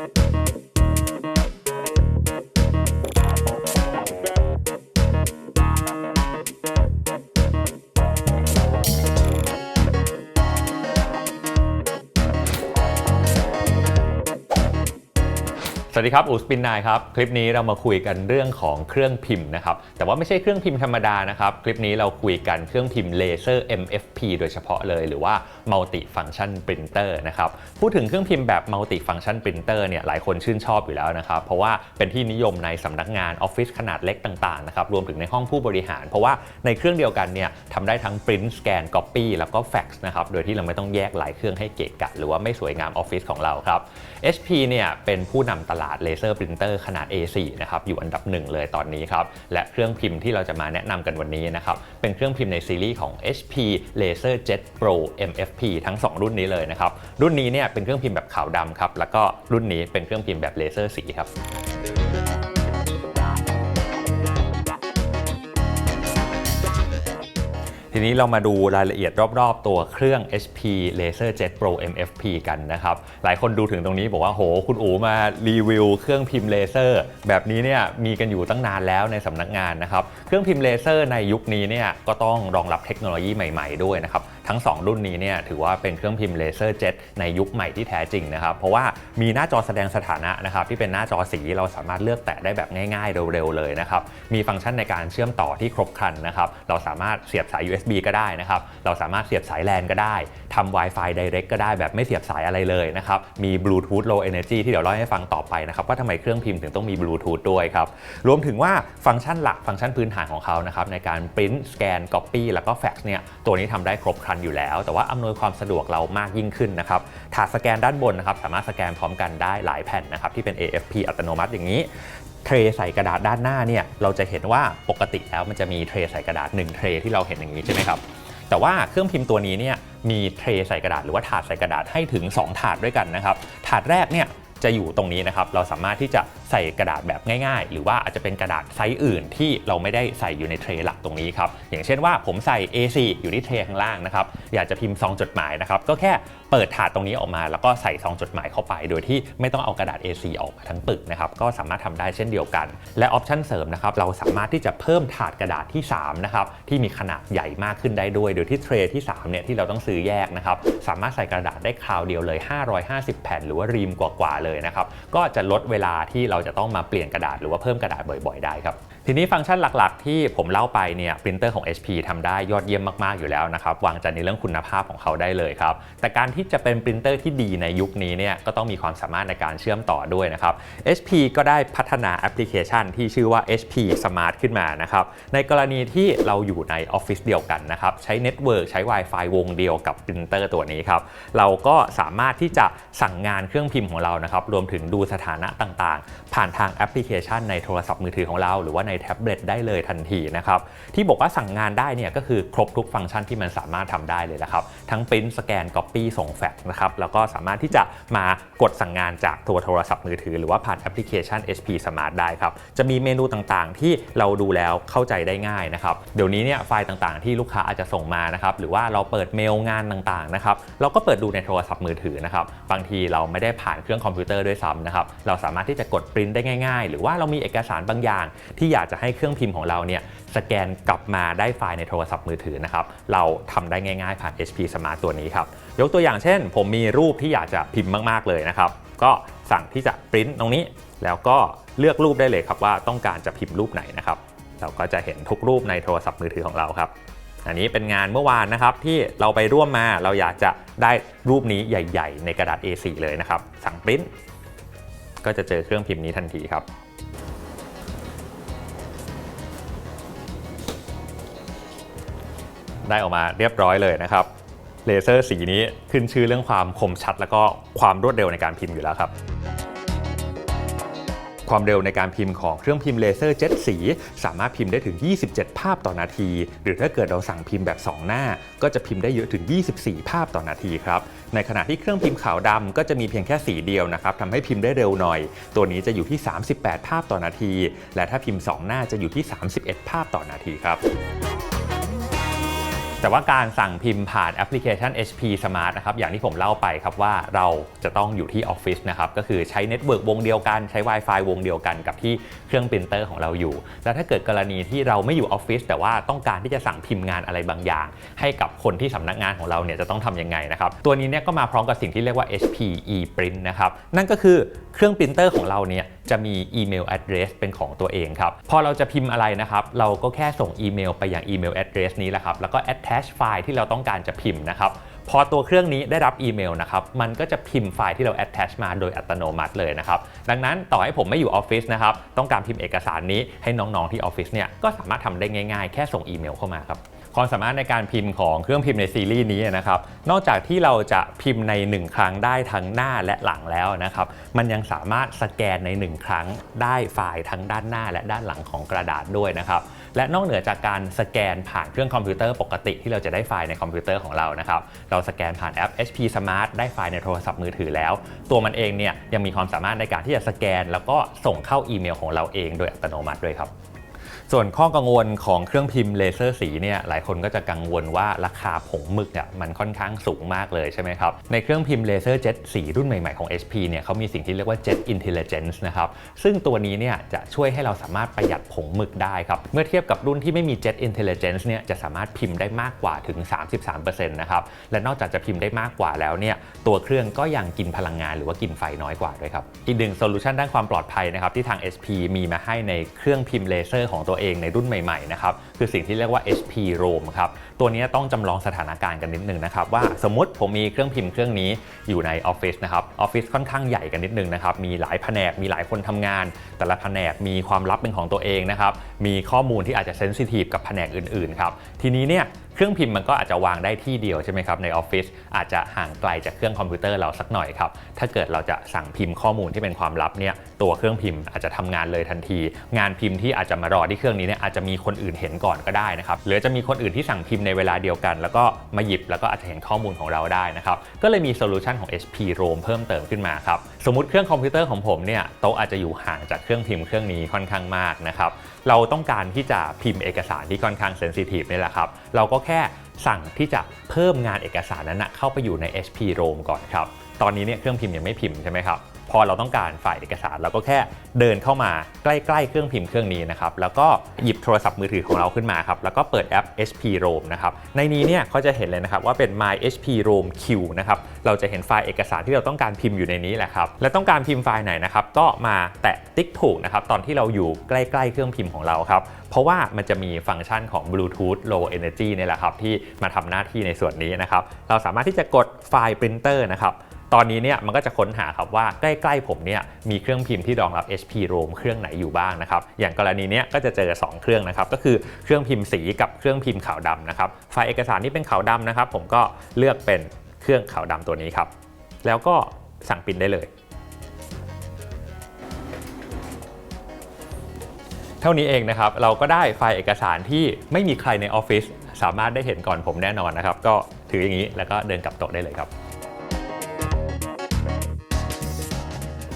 ส วัสดีครับอูสปินนายครับ คลิปนี้เรามาคุยกันเรื่องของเครื่องพิมพ์นะครับ แต่ว่าไม่ใช่เครื่องพิมพ์ธรรมดานะครับ คลิปนี้เราคุยกันเครื่องพิมพ์เลเซอร์ MFP โดยเฉพาะเลย หรือว่า Multi Function Printer นะครับ พูดถึงเครื่องพิมพ์แบบ Multi Function Printer เนี่ยหลายคนชื่นชอบอยู่แล้วนะครับ เพราะว่าเป็นที่นิยมในสำนักงานออฟฟิศขนาดเล็กต่างๆนะครับรวมถึงในห้องผู้บริหาร เพราะว่าในเครื่องเดียวกันเนี่ยทำได้ทั้ง Print Scan Copy แล้วก็ Fax นะครับโดยที่เราไม่ต้องแยกหลายเครื่องให้เกะกะหรือว่าไม่สวยงามออฟฟิศของเราครับ HP เนี่ยเป็นผู้นำตลาดเลเซอร์ปรินเตอร์ขนาด A4 นะครับอยู่อันดับหนึ่งเลยตอนนี้ครับและเครื่องพิมพ์ที่เราจะมาแนะนำกันวันนี้นะครับเป็นเครื่องพิมพ์ในซีรีส์ของ HP Laser Jet Pro MFP ทั้ง 2 รุ่นนี้เลยนะครับรุ่นนี้เนี่ยเป็นเครื่องพิมพ์แบบขาวดำครับแล้วก็รุ่นนี้เป็นเครื่องพิมพ์แบบเลเซอร์สีครับ นี้เรามาดูรายละเอียดรอบๆ ตัวเครื่อง HP Laser Jet Pro MFP กันนะครับ หลายคนดูถึงตรงนี้บอกว่าโห คุณอูมารีวิวเครื่องพิมพ์เลเซอร์ แบบนี้เนี่ยมีกันอยู่ตั้งนานแล้วในสำนักงานนะครับ เครื่องพิมพ์เลเซอร์ในยุคนี้เนี่ยก็ต้องรองรับเทคโนโลยีใหม่ๆด้วยนะครับ ทั้ง 2 รุ่นนี้เนี่ยถือว่าเป็นเครื่องพิมพ์เลเซอร์เจ็ตในยุคใหม่ที่แท้จริงนะครับ เพราะว่ามีหน้าจอแสดงสถานะนะครับที่เป็นหน้าจอสีเราสามารถเลือกแตะได้แบบง่ายๆ เร็วๆเลยนะครับ มีฟังก์ชันในการเชื่อมต่อที่ครบครันนะครับ เราสามารถเสียบสาย USB ก็ได้นะครับ เราสามารถเสียบสาย LAN ก็ได้ทำ Wi-Fi Direct ก็ได้แบบไม่เสียบสายอะไรเลยนะครับ มี Bluetooth Low Energy ที่เดี๋ยวเล่าให้ฟังต่อไปนะครับว่าทำไมเครื่องพิมพ์ถึงต้องมี Bluetooth ด้วยครับ รวมถึงว่าฟังก์ชันหลักฟังก์ชันพื้นฐานของเขานะครับในการ Print Scan Copy แล้วก็ Fax เนี่ยตัวนี้ทำได้ครบครันอยู่แล้ว แต่ว่าอำนวยความสะดวกเรามากยิ่งขึ้นนะครับถาดสแกนด้านบนนะครับสามารถสแกนพร้อมกันได้หลายแผ่นนะครับที่เป็น AFP อัตโนมัติอย่างนี้เทรใส่กระดาษด้านหน้าเนี่ยเราจะเห็นว่าปกติแล้วมันจะมีเทรใส่กระดาษ1เทรที่เราเห็นอย่างนี้ใช่ไหมครับแต่ว่าเครื่องพิมพ์ตัวนี้เนี่ยมีเทรใส่กระดาษหรือว่าถาดใส่กระดาษให้ถึง 2 ถาดด้วยกันนะครับถาดแรกเนี่ยจะอยู่ตรงนี้นะครับเราสามารถที่จะ ใส่กระดาษแบบง่ายๆ หรือว่าอาจจะเป็นกระดาษไซส์อื่นที่เราไม่ได้ใส่อยู่ในเทรหลักตรงนี้ครับ อย่างเช่นว่าผมใส่ A4 อยู่ที่เทรข้างล่างนะครับ อยากจะพิมพ์ซองจดหมายนะครับ ก็แค่เปิดถาดตรงนี้ออกมา แล้วก็ใส่ซองจดหมายเข้าไป โดยที่ไม่ต้องเอากระดาษ A4 ออกมาทั้งปึกนะครับ ก็สามารถทำได้เช่นเดียวกัน และออปชันเสริมนะครับ เราสามารถที่จะเพิ่มถาดกระดาษที่3นะครับ ที่มีขนาดใหญ่มากขึ้นได้ด้วย โดยที่เทรที่3เนี่ยที่เราต้องซื้อแยกนะครับ สามารถใส่กระดาษได้คราวเดียวเลย 550 แผ่น หรือว่ารีมกว่าๆเลยนะครับ ก็จะลดเวลาที่เราจะต้องมาเปลี่ยนกระดาษหรือว่าเพิ่มกระดาษบ่อย ๆ ได้ครับทีนี้ฟังก์ชันหลักๆ ที่ผมเล่าไปเนี่ยปรินเตอร์ของ HP ทำได้ยอดเยี่ยมมาก ๆ อยู่แล้วนะครับ วางใจในเรื่องคุณภาพของเขาได้เลยครับ แต่การที่จะเป็นปรินเตอร์ที่ดีในยุคนี้เนี่ยก็ต้องมีความสามารถในการเชื่อมต่อด้วยนะครับ HP ก็ได้พัฒนาแอปพลิเคชันที่ชื่อว่า HP Smart ขึ้นมานะครับ ในกรณีที่เราอยู่ในออฟฟิศเดียวกันนะครับ ใช้เน็ตเวิร์กใช้ Wi-Fi วงเดียวกับปรินเตอร์ตัวนี้ครับ เราก็สามารถที่จะสั่งงานเครื่องพิมพ์ของเรานะครับรวมถึงดูสถานะต่างๆ ผ่านทางแอปพลิเคชันในโทรศัพท์มือถือของเราหรือว่าในแท็บเล็ตได้เลยทันทีนะครับที่บอกว่าสั่งงานได้เนี่ยก็คือครบทุกฟังก์ชันที่มันสามารถทำได้เลยนะครับทั้ง Print Scan Copy ส่งแฟกซ์นะครับแล้วก็สามารถที่จะมากดสั่งงานจากตัวโทรศัพท์มือถือ หรือว่าผ่านแอปพลิเคชัน HP Smart ได้ครับจะมีเมนูต่างๆ ที่เราดูแล้วเข้าใจได้ง่ายนะครับเดี๋ยวนี้เนี่ยไฟล์ต่างๆ ที่ลูกค้าอาจจะส่งมานะครับหรือว่าเราเปิดเมลงานต่างๆนะครับเราก็เปิดดูในโทรศัพท์มือถือนะครับบางทีเราไม่ได้ผ่านเครื่องคอมพิวเตอร์ด้วยซ้ำนะครับเราสามารถที่จะกดปริ้นได้ง่าย ๆ หรือว่าเรามีเอกสารบางอย่างที่อยากจะให้เครื่องพิมพ์ของเราเนี่ยสแกนกลับมาได้ไฟล์ในโทรศัพท์มือถือนะครับ เราทำได้ง่ายๆผ่าน HP Smart ตัวนี้ครับ ยกตัวอย่างเช่น ผมมีรูปที่อยากจะพิมพ์มากๆเลยนะครับ ก็สั่งที่จะปริ้นตรงนี้ แล้วก็เลือกรูปได้เลยครับว่าต้องการจะพิมพ์รูปไหนนะครับ เราก็จะเห็นทุกรูปในโทรศัพท์มือถือของเราครับอันนี้เป็นงานเมื่อวานนะครับที่เราไปร่วมมาเราอยากจะได้รูปนี้ใหญ่ ๆ ในกระดาษ A4 เลยนะครับ สั่งปริ้นก็จะเจอเครื่องพิมพ์นี้ทันทีครับ ได้ออกมาเรียบร้อยเลยนะครับเลเซอร์สีนี้ขึ้นชื่อเรื่องความคมชัด แล้วก็ความรวดเร็วในการพิมพ์อยู่แล้วครับความเร็วในการพิมพ์ของเครื่องพิมพ์เลเซอร์เจ็ตสี สามารถพิมพ์ได้ถึง 27 ภาพต่อนาที หรือถ้าเกิดเราสั่งพิมพ์แบบ 2 หน้า ก็จะพิมพ์ได้เยอะถึง 24 ภาพต่อนาทีครับ ในขณะที่เครื่องพิมพ์ขาวดำก็จะมีเพียงแค่สีเดียวนะครับทำให้พิมพ์ได้เร็วหน่อย ตัวนี้จะอยู่ที่ 38 ภาพต่อนาที และถ้าพิมพ์ 2 หน้าจะอยู่ที่ 31 ภาพต่อนาทีครับ แต่ว่าการสั่งพิมพ์ผ่านแอปพลิเคชัน HP Smart นะครับอย่างที่ผมเล่าไปครับว่าเราจะต้องอยู่ที่ออฟฟิศนะครับก็คือใช้เน็ตเวิร์กวงเดียวกันใช้ Wi-Fi วงเดียวกันกับที่เครื่องปรินเตอร์ของเราอยู่ แล้วถ้าเกิดกรณีที่เราไม่อยู่ออฟฟิศแต่ว่าต้องการที่จะสั่งพิมพ์งานอะไรบางอย่าง ให้กับคนที่สำนักงานของเราเนี่ยจะต้องทำยังไงนะครับตัวนี้เนี่ยก็มาพร้อมกับสิ่งที่เรียกว่า HP ePrint นะครับนั่นก็คือเครื่องปรินเตอร์ของเราเนี่ย จะมีอีเมล address เป็นของตัวเองครับ พอเราจะพิมพ์อะไรนะครับ เราก็แค่ส่งอีเมลไปยังอีเมล address นี้แหละครับ แล้วก็ attach ไฟล์ที่เราต้องการจะพิมพ์นะครับพอตัวเครื่องนี้ได้รับอีเมลนะครับ มันก็จะพิมพ์ไฟล์ที่เรา attach มาโดยอัตโนมัติเลยนะครับ ดังนั้นต่อให้ผมไม่อยู่ออฟฟิศนะครับ ต้องการพิมพ์เอกสารนี้ให้น้องๆที่ออฟฟิศเนี่ย ก็สามารถทำได้ง่ายๆ แค่ส่งอีเมลเข้ามาครับ ความสามารถในการพิมพ์ของเครื่องพิมพ์ในซีรีส์นี้นะครับ นอกจากที่เราจะพิมพ์ใน 1 ครั้งได้ทั้งหน้าและหลังแล้วนะครับ มันยังสามารถสแกนใน 1 ครั้งได้ไฟล์ทั้งด้านหน้าและด้านหลังของกระดาษด้วยนะครับ และนอกเหนือจากการสแกนผ่านเครื่องคอมพิวเตอร์ปกติที่เราจะได้ไฟล์ในคอมพิวเตอร์ของเรานะครับ เราสแกนผ่านแอป HP Smart ได้ไฟล์ในโทรศัพท์มือถือแล้ว ตัวมันเองเนี่ยยังมีความสามารถในการที่จะสแกน แล้วก็ส่งเข้าอีเมลของเราเองโดยอัตโนมัติด้วยครับ ส่วนข้อกังวลของเครื่องพิมพ์เลเซอร์สีเนี่ยหลายคนก็จะกังวลว่าราคาผงหมึกอะมันค่อนข้างสูงมากเลยใช่ไหมครับ ในเครื่องพิมพ์เลเซอร์เจ็ตสีรุ่นใหม่ๆของ HP เนี่ยเขามีสิ่งที่เรียกว่า Jet Intelligence นะครับ ซึ่งตัวนี้เนี่ยจะช่วยให้เราสามารถประหยัดผงหมึกได้ครับ เมื่อเทียบกับรุ่นที่ไม่มี Jet Intelligence เนี่ยจะสามารถพิมพ์ได้มากกว่าถึง 33%นะครับและนอกจากจะพิมพ์ได้มากกว่าแล้วเนี่ยตัวเครื่องก็ยังกินพลังงานหรือว่ากินไฟน้อยกว่าด้วยครับอีกหนึ่งโซลูชันด้านความปลอดภัยนะครับที่ทาง HP มีมาให้ในเครื่องพิมพ์เลเซอร์ของตัวเองในรุ่นใหม่ๆนะครับคือสิ่งที่เรียกว่า HP Roam ครับตัวนี้ต้องจำลองสถานการณ์กันนิดนึงนะครับว่าสมมติผมมีเครื่องพิมพ์เครื่องนี้อยู่ในออฟฟิศนะครับออฟฟิศค่อนข้างใหญ่กันนิดนึงนะครับมีหลายแผนกมีหลายคนทำงาน แต่ละแผนกมีความลับเป็นของตัวเองนะครับมีข้อมูลที่อาจจะเซนซิทีฟกับแผนกอื่นๆครับทีนี้เนี่ย เครื่องพิมพ์มันก็อาจจะวางได้ที่เดียวใช่ไหมครับในออฟฟิศอาจจะห่างไกลจากเครื่องคอมพิวเตอร์เราสักหน่อยครับถ้าเกิดเราจะสั่งพิมพ์ข้อมูลที่เป็นความลับเนี่ยตัวเครื่องพิมพ์อาจจะทำงานเลยทันที งานพิมพ์ที่อาจจะมารอที่เครื่องนี้เนี่ยอาจจะมีคนอื่นเห็นก่อนก็ได้นะครับหรือจะมีคนอื่นที่สั่งพิมพ์ในเวลาเดียวกัน แล้วก็มาหยิบแล้วก็อาจจะเห็นข้อมูลของเราได้นะครับก็เลยมีโซลูชันของ HP Roam เพิ่มเติมขึ้นมาครับสมมติเครื่องคอมพิวเตอร์ของผมเนี่ยโต๊ะอาจจะอยู่ห่างจากเครื่องพิมพ์เครื่องนี้ค่อนข้างมากนะครับเราต้องการที่จะพิมพ์เอกสารที่ค่อนข้างเซนซิทีฟนี่แหละครับเราก็แค่สั่งที่จะเพิ่มงานเอกสารนั้นนะเข้าไปอยู่ใน HP ROM ก่อนครับ ตอนนี้เนี่ยเครื่องพิมพ์ยังไม่พิมพ์ใช่ไหมครับ พอเราต้องการฝ่ายเอกสารเราก็แค่เดินเข้ามาใกล้ๆเครื่องพิมพ์เครื่องนี้นะครับแล้วก็หยิบโทรศัพท์มือถือของเราขึ้นมาครับแล้วก็เปิดแอป HP Roam นะครับในนี้เนี่ยเขาจะเห็นเลยนะครับว่าเป็น My HP Roam Q นะครับเราจะเห็นไฟล์เอกสารที่เราต้องการพิมพ์อยู่ในนี้แหละครับและต้องการพิมพ์ไฟล์ไหนนะครับก็มาแตะติ๊กถูกนะครับตอนที่เราอยู่ใกล้ๆเครื่องพิมพ์ของเราครับเพราะว่ามันจะมีฟังก์ชันของ Bluetooth Low Energy เนี่ยแหละครับที่มาทำหน้าที่ในส่วนนี้นะครับเราสามารถที่จะกดไฟล์ Printer นะครับ ตอนนี้เนี่ยมันก็จะค้นหาครับว่าใกล้ๆผมเนี่ยมีเครื่องพิมพ์ที่รองรับ HP Roam เครื่องไหนอยู่บ้างนะครับอย่างกรณีเนี้ยก็จะเจอ 2 เครื่องนะครับก็คือเครื่องพิมพ์สีกับเครื่องพิมพ์ขาวดำนะครับไฟล์เอกสารที่เป็นขาวดำนะครับผมก็เลือกเป็นเครื่องขาวดำตัวนี้ครับแล้วก็สั่งพิมพ์ได้เลยเท่านี้เองนะครับเราก็ได้ไฟล์เอกสารที่ไม่มีใครในออฟฟิศสามารถได้เห็นก่อนผมแน่นอนนะครับ ก็ถืออย่างนี้แล้วก็เดินกลับโต๊ะได้เลยครับ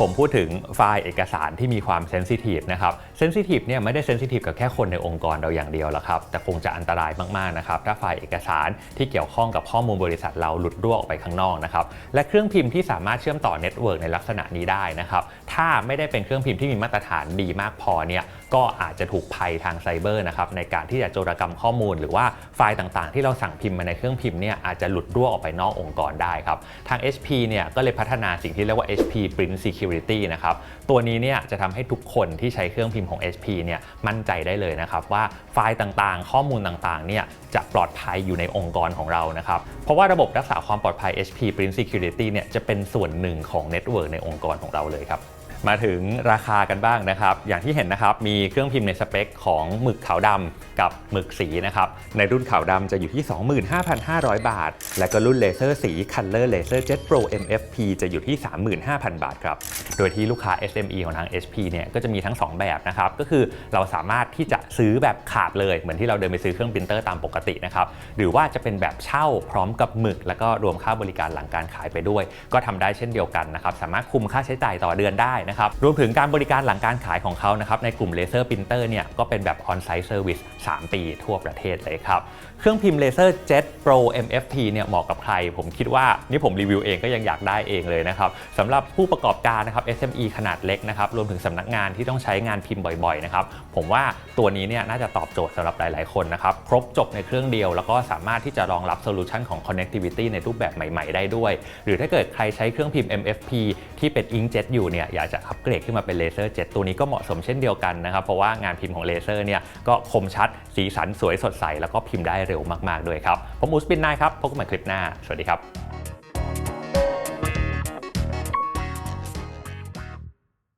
ผมพูดถึงไฟล์เอกสารที่มีความเซนซิทีฟนะครับเซนซิทีฟเนี่ยไม่ได้เซนซิทีฟกับแค่คนในองค์กรเราอย่างเดียวหรอกครับ แต่คงจะอันตรายมากๆนะครับถ้าไฟล์เอกสารที่เกี่ยวข้องกับข้อมูลบริษัทเราหลุดรั่วออกไปข้างนอกนะครับและเครื่องพิมพ์ที่สามารถเชื่อมต่อเน็ตเวิร์กในลักษณะนี้ได้นะครับถ้าไม่ได้เป็นเครื่องพิมพ์ที่มีมาตรฐานดีมากพอเนี่ยก็อาจจะถูกภัยทางไซเบอร์นะครับในการที่จะโจรกรรมข้อมูล หรือว่าไฟล์ต่างๆ ที่เราสั่งพิมพ์มาในเครื่องพิมพ์เนี่ยอาจจะหลุดรั่วออกไปนอกองค์กรได้ครับทาง HP เนี่ยก็เลยพัฒนาสิ่งที่เรียกว่า HP Print Security นะครับ ตัวนี้เนี่ยจะทำให้ทุกคนที่ใช้เครื่องพิมพ์ของ HP เนี่ยมั่นใจได้เลยนะครับว่าไฟล์ต่างๆ ข้อมูลต่างๆ เนี่ยจะปลอดภัยอยู่ในองค์กรของเรานะครับ เพราะว่าระบบรักษาความปลอดภัย HP Print Security เนี่ยจะเป็นส่วนหนึ่งของเน็ตเวิร์กในองค์กรของเราเลยครับมาถึงราคากันบ้างนะครับ อย่างที่เห็นนะครับ มีเครื่องพิมพ์ในสเปคของหมึกขาวดำกับหมึกสีนะครับ ในรุ่นขาวดำจะอยู่ที่ 25,500 บาท และก็รุ่นเลเซอร์สี Color Laser Jet Pro MFP จะอยู่ที่ 35,000 บาทครับ โดยที่ลูกค้า SME ของทาง HP เนี่ยก็จะมีทั้ง 2 แบบนะครับ ก็คือเราสามารถที่จะซื้อแบบขาดเลยเหมือนที่เราเดินไปซื้อเครื่องปรินเตอร์ตามปกตินะครับ หรือว่าจะเป็นแบบเช่าพร้อมกับหมึก แล้วก็รวมค่าบริการหลังการขายไปด้วย ก็ทำได้เช่นเดียวกันนะครับ สามารถคุมค่าใช้จ่ายต่อเดือนได้นะครับ รวมถึงการบริการหลังการขายของเขานะครับในกลุ่มเลเซอร์ปรินเตอร์เนี่ยก็เป็นแบบ on-site service 3ปีทั่วประเทศเลยครับ เครื่องพิมพ์เลเซอร์ Jet Pro MFP เนี่ยเหมาะกับใคร ผมคิดว่านี่ผมรีวิวเองก็ยังอยากได้เองเลยนะครับสำหรับผู้ประกอบการนะครับ SME ขนาดเล็กนะครับรวมถึงสำนักงานที่ต้องใช้งานพิมพ์บ่อยๆนะครับผมว่าตัวนี้เนี่ยน่าจะตอบโจทย์สำหรับหลายๆคนนะครับครบจบในเครื่องเดียว แล้วก็สามารถที่จะรองรับโซลูชันของ connectivity ในรูปแบบใหม่ ๆ ได้ด้วย หรือถ้าเกิดใครใช้เครื่องพิมพ์ MFP ที่เป็น inkjet อยู่เนี่ยอยากจะอัปเกรดขึ้นมาเป็นเลเซอร์เจ็ตตัวนี้ก็เหมาะสมเช่นเดียวกันนะครับเพราะว่างานพิมพ์ของเลเซอร์เนี่ยก็คมชัดสีสันสวยสดใสแล้วก็พิมพ์ได้เร็วมากๆด้วยครับ ผมอูสปินนายครับ พบกันใหม่คลิปหน้า สวัสดีครับ